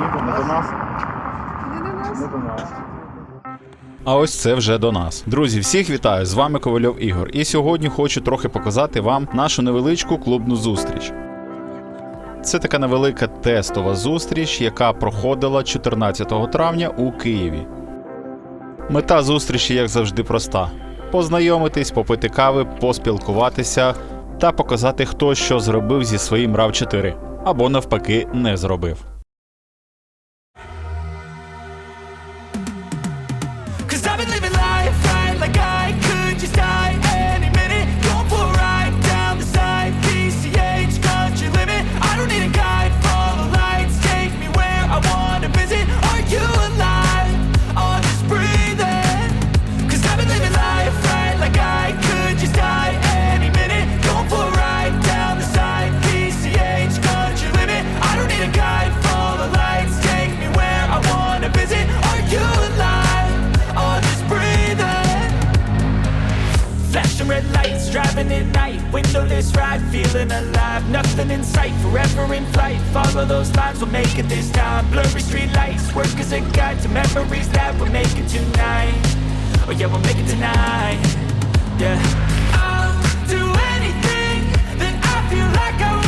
Ні, не до нас. Не до нас. Не до нас. А ось це вже до нас. Друзі, всіх вітаю! З вами Ковальов Ігор. І сьогодні хочу трохи показати вам нашу невеличку клубну зустріч. Це така невелика тестова зустріч, яка проходила 14 травня у Києві. Мета зустрічі, як завжди, проста: познайомитись, попити кави, поспілкуватися та показати, хто що зробив зі своїм rav 4 або навпаки не зробив. Windowless ride, feeling alive. Nothing in sight, forever in flight. Follow those lines, we'll make it this time. Blurry street lights, work as a guide to memories that we're making tonight. Oh yeah, we'll make it tonight. Yeah. I'll do anything that I feel like I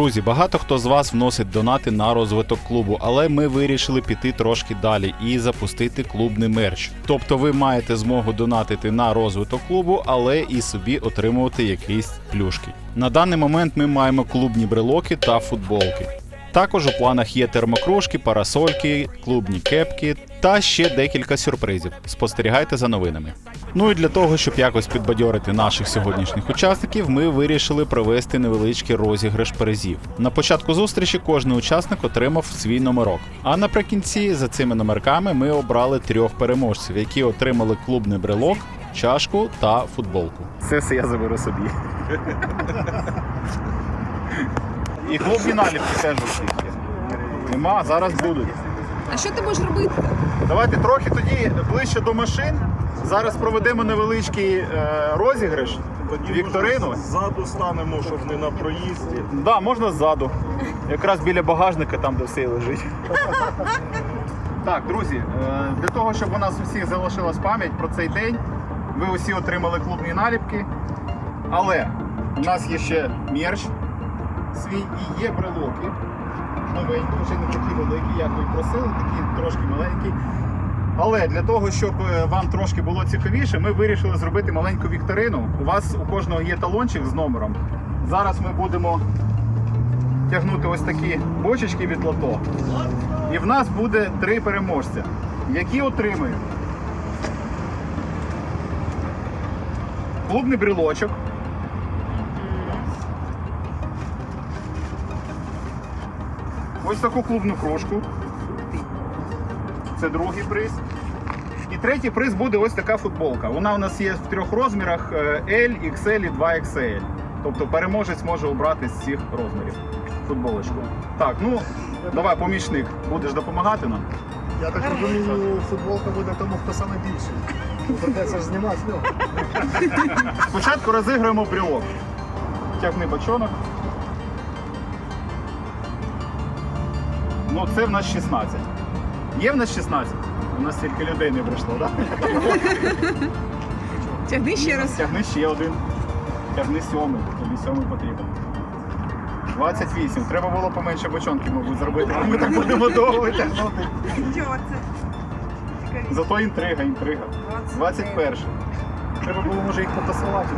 Друзі, багато хто з вас вносить донати на розвиток клубу, але ми вирішили піти трошки далі і запустити клубний мерч. Тобто ви маєте змогу донатити на розвиток клубу, але і собі отримувати якісь плюшки. На даний момент ми маємо клубні брелоки та футболки. Також у планах є термокружки, парасольки, клубні кепки та ще декілька сюрпризів. Спостерігайте за новинами. Ну і для того, щоб якось підбадьорити наших сьогоднішніх учасників, ми вирішили провести невеличкий розіграш призів. На початку зустрічі кожен учасник отримав свій номерок. А наприкінці за цими номерками ми обрали трьох переможців, які отримали клубний брелок, чашку та футболку. Це все я заберу собі. І клубні наліпки теж усі. Нема, зараз будуть. А що ти можеш робити? Давайте трохи тоді ближче до машин. Зараз проведемо невеличкий е, розіграш. Вікторину. Ззаду станемо, щоб не на проїзді. Да, можна ззаду. Якраз біля багажника, там де все лежить. Так, друзі, е, для того, щоб у нас у всіх залишилась пам'ять про цей день, ви усі отримали клубні наліпки. Але у нас є ще мерч свій і є брелоки. Новенькі, вже не такі великі, як ви просили, такі трошки маленькі. Але для того, щоб е, вам трошки було цікавіше, ми вирішили зробити маленьку вікторину. У вас у кожного є талончик з номером. Зараз ми будемо тягнути ось такі бочечки від лото. І в нас буде три переможця, які отримають клубний брелочок. Ось таку клубну кружку. Це другий приз. І третій приз буде ось така футболка. Вона у нас є в трьох розмірах е, L, XL і 2XL. Тобто переможець може обрати з цих розмірів футболочку. Так, ну давай, помічник, будеш допомагати нам. Я так розумію, футболка буде тому, хто саме більший. Придеться ж знімати. ну. Спочатку розіграємо брілок. Тягни бочонок. Ну, це в нас 16. Є в нас 16? У нас тільки людей не прийшло, так? Тягни ще раз. Тягни ще один. Тягни сьомий. Тобі сьомий потрібен. 28. Треба було поменше бочонки, мабуть, зробити. Ми так будемо довго тягнути. Зато інтрига, інтрига. 21. Треба було, може, їх потасувати.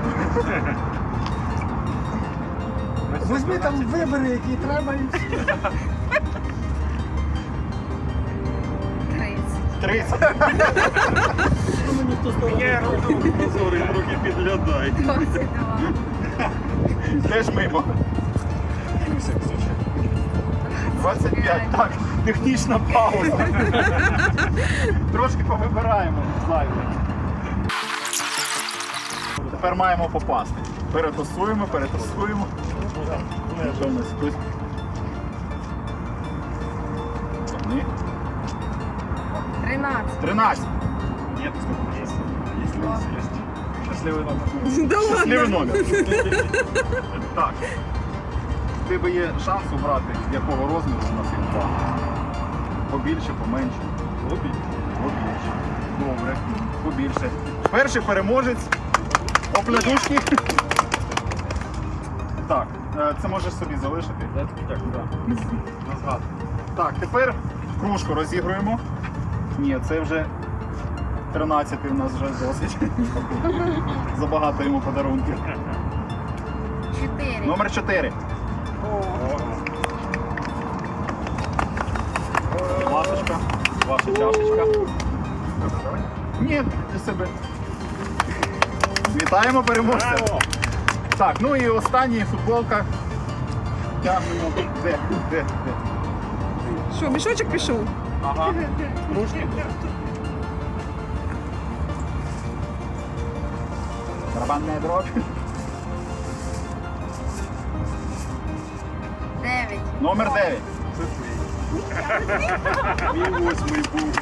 Візьми там вибери, які треба, і все. 30. Є зорі трохи підглядай. 22. Теж мимо. 25. Так, технічна пауза. Трошки повибираємо зайве. Тепер маємо попасти. Перетасуємо, перетасуємо. Хтось? Одні. 13. 13. Нет, сколько есть? Есть у есть. Щасливий номер. Да Щасливий ладно. номер. Так. В тебе є шанс обрати, якого розміру у нас є два. Побільше, поменше. Побільше. Побільше. Добре. Побільше. Перший переможець. Оплядушки. Так, е, це можеш собі залишити. Дякую. Так, тепер кружку розігруємо. Ні, це вже 13 у нас вже досить. Забагато йому подарунків. 4. Номер 4. Ласочка, ваша чашечка. Ні, для себе. Вітаємо переможця. Так, ну і останній футболка. Тягнемо. Де? Де? Де? Що, мішочок пішов? Ага. Кружки. Барабанная дробь. 9. Номер 9. Мій восьмий був.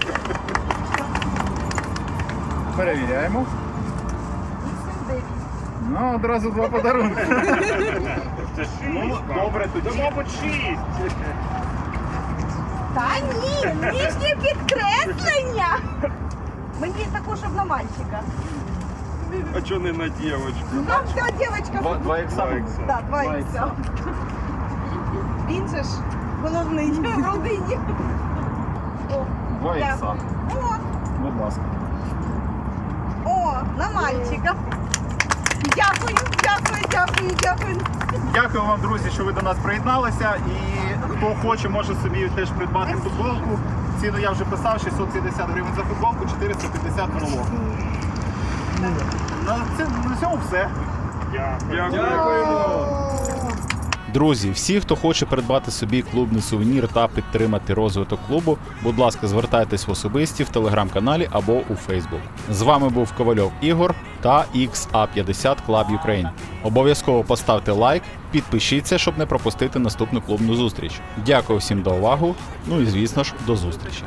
Перевіряємо. Ну, одразу два подарунки. Це Ну, добре, тоді. Це, мабуть, шість. Та ні, нижнє підкреслення. Мені також щоб на мальчика. А чого не на дівочку? Ну там вся дівчинка. Два, два ікса. Так, два Два ікса. ікса. Він же ж головний в родині. О, Два ікса. дякую. О, Будь ласка. о, на мальчика. Дякую, дякую, дякую, дякую. Дякую вам, друзі, що ви до нас приєдналися. І хто хоче, може собі теж придбати футболку. Ціну я вже писав, 650 гривень за футболку, 450 брелок. На, це, на цьому все. Друзі, всі, хто хоче придбати собі клубний сувенір та підтримати розвиток клубу, будь ласка, звертайтесь в особисті в телеграм-каналі або у Фейсбук. З вами був Ковальов Ігор та XA50 Club Ukraine. Обов'язково поставте лайк, підпишіться, щоб не пропустити наступну клубну зустріч. Дякую всім за увагу. Ну і звісно ж, до зустрічі.